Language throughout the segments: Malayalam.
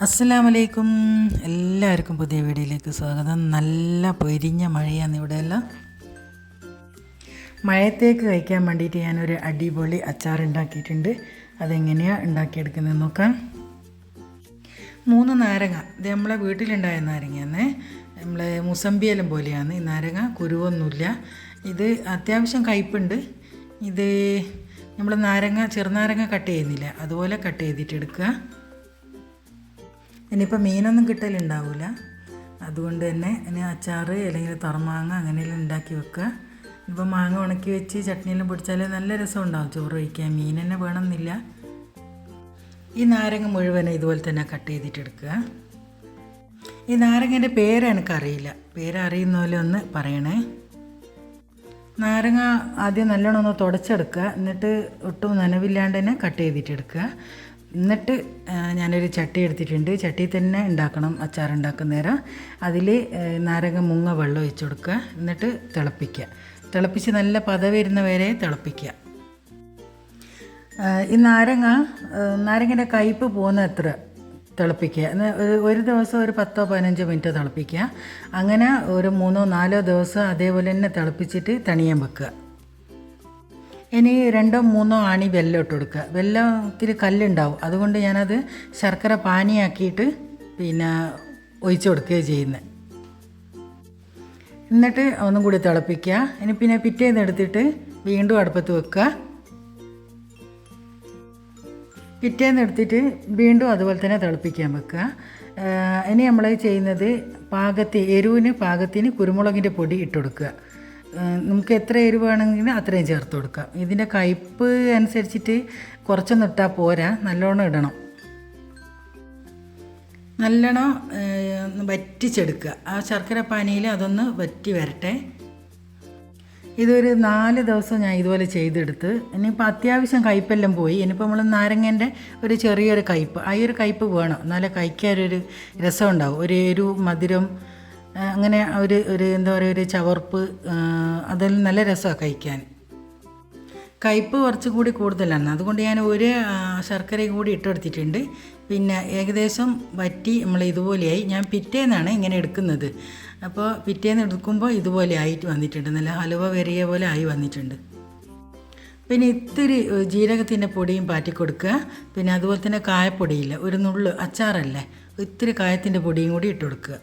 അസ്സലാമു വലൈക്കും എല്ലാവർക്കും പുതിയ വീഡിയോയിലേക്ക് സ്വാഗതം. നല്ല പൊരിഞ്ഞ മഴയാണ് ഇവിടെയെല്ലാം മഴത്തേക്ക് കഴിക്കാൻ വേണ്ടിയിട്ട് ഞാനൊരു അടിപൊളി അച്ചാർ ഉണ്ടാക്കിയിട്ടുണ്ട്. അതെങ്ങനെയാണ് ഉണ്ടാക്കിയെടുക്കുന്നത് നോക്കാം. മൂന്ന് നാരങ്ങ. ഇത് നമ്മളെ വീട്ടിലുണ്ടായ നാരങ്ങയാണ് നമ്മളെ മുസമ്പിയലം പോലെയാണ്. ഈ നാരങ്ങ കുരുവൊന്നുമില്ല. ഇത് അത്യാവശ്യം കയ്പുണ്ട് ഇത് നമ്മൾ നാരങ്ങ ചെറുനാരങ്ങ കട്ട് ചെയ്യുന്നില്ല. അതുപോലെ കട്ട് ചെയ്തിട്ട് എടുക്കുക ഇനിയിപ്പോൾ മീനൊന്നും കിട്ടലുണ്ടാവില്ല അതുകൊണ്ട് തന്നെ ഇനി അച്ചാർ അല്ലെങ്കിൽ തറമാങ്ങ അങ്ങനെയെല്ലാം ഉണ്ടാക്കി വെക്കുക. ഇപ്പോൾ മാങ്ങ ഉണക്കി വെച്ച് ചട്നിയെല്ലാം പൊടിച്ചാലേ നല്ല രസം ഉണ്ടാവും ചോറ് കഴിക്കാൻ. മീൻ തന്നെ വേണമെന്നില്ല. ഈ നാരങ്ങ മുഴുവൻ ഇതുപോലെ തന്നെ കട്ട് ചെയ്തിട്ട് എടുക്കുക. ഈ നാരങ്ങന്റെ പേര് എനിക്കറിയില്ല. പേരറിയുന്ന പോലെ ഒന്ന് പറയണേ. നാരങ്ങ ആദ്യം നല്ലോണം ഒന്ന് തുടച്ചെടുക്കുക. എന്നിട്ട് ഒട്ടും നനവില്ലാണ്ട് തന്നെ കട്ട് ചെയ്തിട്ട് എടുക്കുക. എന്നിട്ട് ഞാനൊരു ചട്ടി എടുത്തിട്ടുണ്ട്. ചട്ടി തന്നെ ഉണ്ടാക്കണം അച്ചാർ ഉണ്ടാക്കുന്ന നേരം അതിൽ നാരങ്ങ മുങ്ങ വെള്ളം ഒഴിച്ച് കൊടുക്കുക. എന്നിട്ട് തിളപ്പിക്കുക. തിളപ്പിച്ച് നല്ല പത വരുന്ന വരെ തിളപ്പിക്കുക. ഈ നാരങ്ങ നാരങ്ങന്റെ കയ്പ്പ് പോകുന്ന എത്ര തിളപ്പിക്കുക. ഒരു ഒരു ദിവസം ഒരു പത്തോ പതിനഞ്ചോ മിനിറ്റ് തിളപ്പിക്കുക. അങ്ങനെ ഒരു മൂന്നോ നാലോ ദിവസം അതേപോലെ തന്നെ തിളപ്പിച്ചിട്ട് തണിയാൻ വെക്കുക. ഇനി രണ്ടോ മൂന്നോ ആണി വെല്ലം ഇട്ട് കൊടുക്കുക. വെല്ലത്തിൽ കല്ലുണ്ടാവും. അതുകൊണ്ട് ഞാനത് ശർക്കര പാനിയാക്കിയിട്ട് പിന്നെ ഒഴിച്ചു കൊടുക്കുകയാണ് ചെയ്യുന്നത് എന്നിട്ട് ഒന്നും കൂടി തിളപ്പിക്കുക. ഇനി പിന്നെ പിറ്റേന്ന് എടുത്തിട്ട് വീണ്ടും അടുപ്പത്ത് വെക്കുക. പിറ്റേന്ന് എടുത്തിട്ട് വീണ്ടും അതുപോലെ തന്നെ തിളപ്പിക്കാൻ വെക്കുക. ഇനി നമ്മൾ ചെയ്യുന്നത് പാകത്തിന് എരിവിന് പാകത്തിന് കുരുമുളകിന്റെ പൊടി ഇട്ട് കൊടുക്കുക. നമുക്ക് എത്ര എരിവ് വേണമെങ്കിലും അത്രയും ചേർത്ത് കൊടുക്കാം. ഇതിന്റെ കയ്പ്പ് അനുസരിച്ചിട്ട് കുറച്ചൊന്നും ഇട്ടാൽ പോരാ. നല്ലോണം ഇടണം. നല്ലോണം വറ്റിച്ചെടുക്കുക. ആ ശർക്കര പാനിയിൽ അതൊന്ന് വറ്റി വരട്ടെ. ഇതൊരു നാല് ദിവസം ഞാൻ ഇതുപോലെ ചെയ്തെടുത്ത്. ഇനിയിപ്പോൾ അത്യാവശ്യം കയ്പ്പെല്ലാം പോയി. ഇനിയിപ്പോൾ നമ്മൾ നാരങ്ങേന്റെ ഒരു ചെറിയൊരു കയ്പ്പ്. ആ ഒരു കയ്പ്പ് വേണം. എന്നാലേ കഴിക്കാനൊരു രസം ഉണ്ടാവും ഒരു എരു മധുരം അങ്ങനെ ഒരു ഒരു എന്താ പറയുക ഒരു ചവർപ്പ് അതിൽ നല്ല രസമാണ് കഴിക്കാൻ. കയ്പ്പ് കുറച്ച് കൂടി കൂടുതലാണ്. അതുകൊണ്ട് ഞാൻ ഒരു ശർക്കര കൂടി ഇട്ടെടുത്തിട്ടുണ്ട്. പിന്നെ ഏകദേശം വറ്റി നമ്മൾ ഇതുപോലെയായി. ഞാൻ പിറ്റേന്നാണ് ഇങ്ങനെ എടുക്കുന്നത്. അപ്പോൾ പിറ്റേന്ന് എടുക്കുമ്പോൾ ഇതുപോലെ ആയിട്ട് വന്നിട്ടുണ്ട്. നല്ല ഹലുവ വരിയ പോലെ ആയി വന്നിട്ടുണ്ട്. പിന്നെ ഇത്തിരി ജീരകത്തിന്റെ പൊടിയും പാറ്റി കൊടുക്കുക. പിന്നെ അതുപോലെ തന്നെ കായപ്പൊടിയില്ല. ഒരു നുള്ളു അച്ചാറല്ലേ? ഇത്തിരി കായത്തിന്റെ പൊടിയും കൂടി ഇട്ട് കൊടുക്കുക.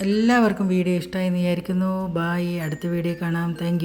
എല്ലാവർക്കും വീഡിയോ ഇഷ്ടമായി എന്ന് വിചാരിക്കുന്നു. ബായ് അടുത്ത വീഡിയോ കാണാം. താങ്ക്